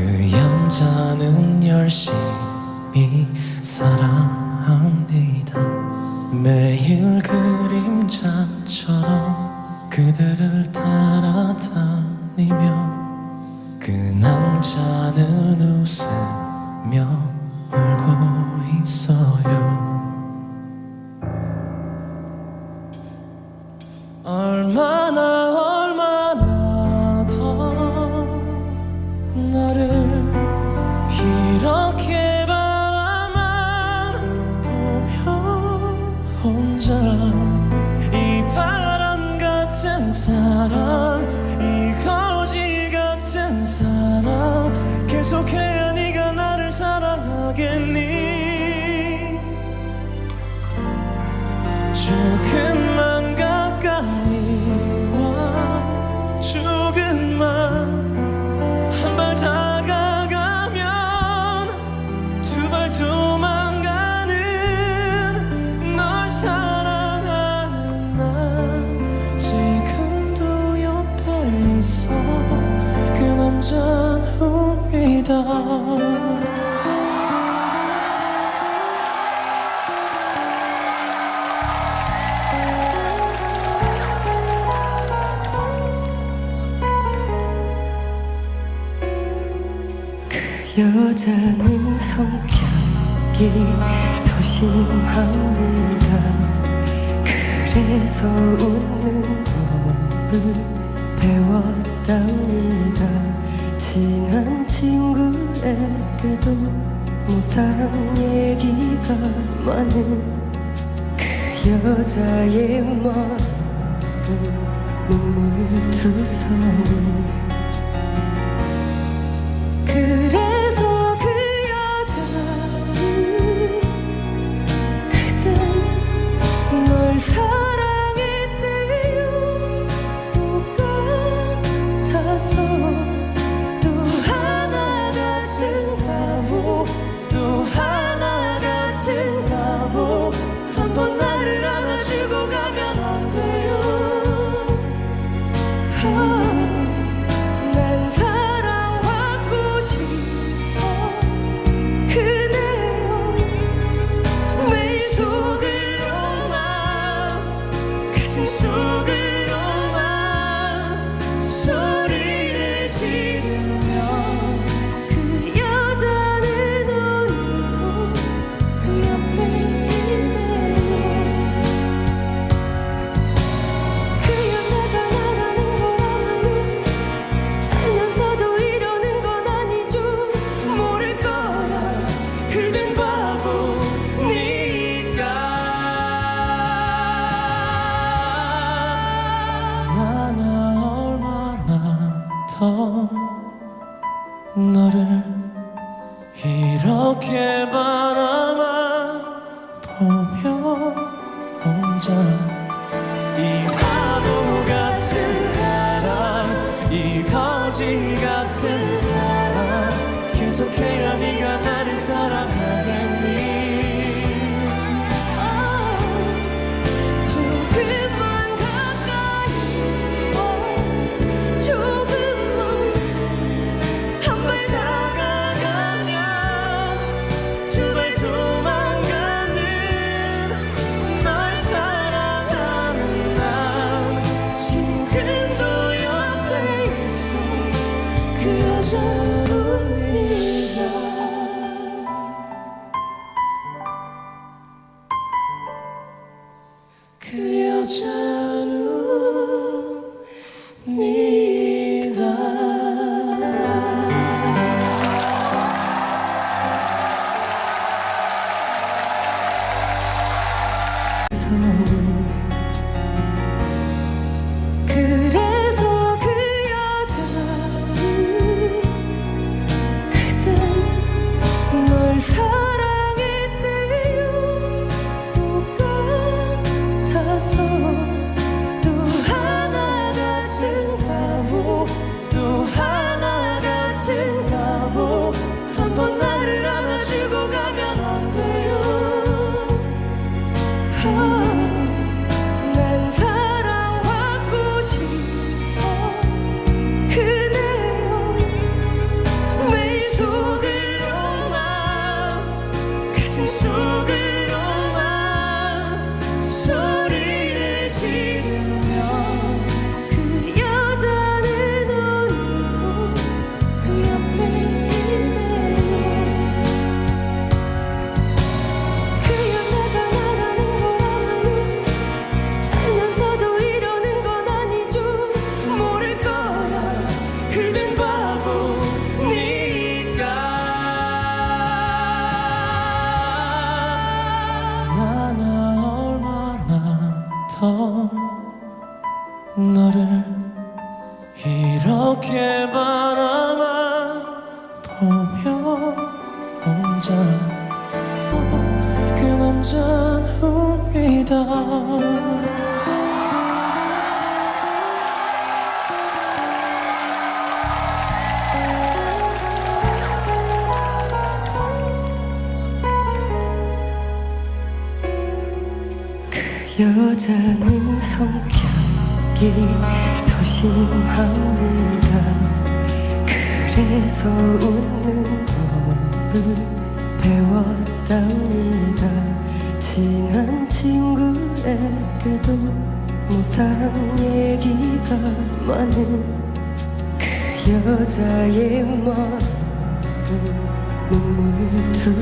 그 남자는 열심히 사랑합니다. 매일 그림자처럼 그대를 따라다니며 그 남자는 있다 그 여자는 성격이 소심합니다. 그래서 웃는 법을 배웠답니다. 친한 친구에게도 못한 얘기가 많은 그 여자의 마음 눈물 두 손이 같아서 너를 이렇게 바라만 보며 혼자 이 이렇게 바라만 보며 혼자 그 남자 웁니다. 그 여자는 성격 이 소심합니다. 그래서 웃는 법을 배웠답니다. 친한 친구에게도 못한 얘기가 많은 그 여자의 마음 눈물 투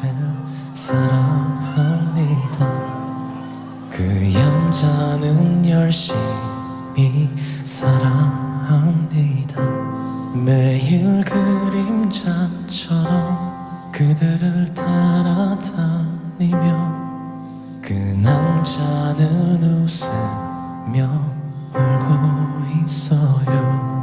그대를 사랑합니다. 그 남자는 열심히 사랑합니다. 매일 그림자처럼 그대를 따라다니며 그 남자는 웃으며 울고 있어요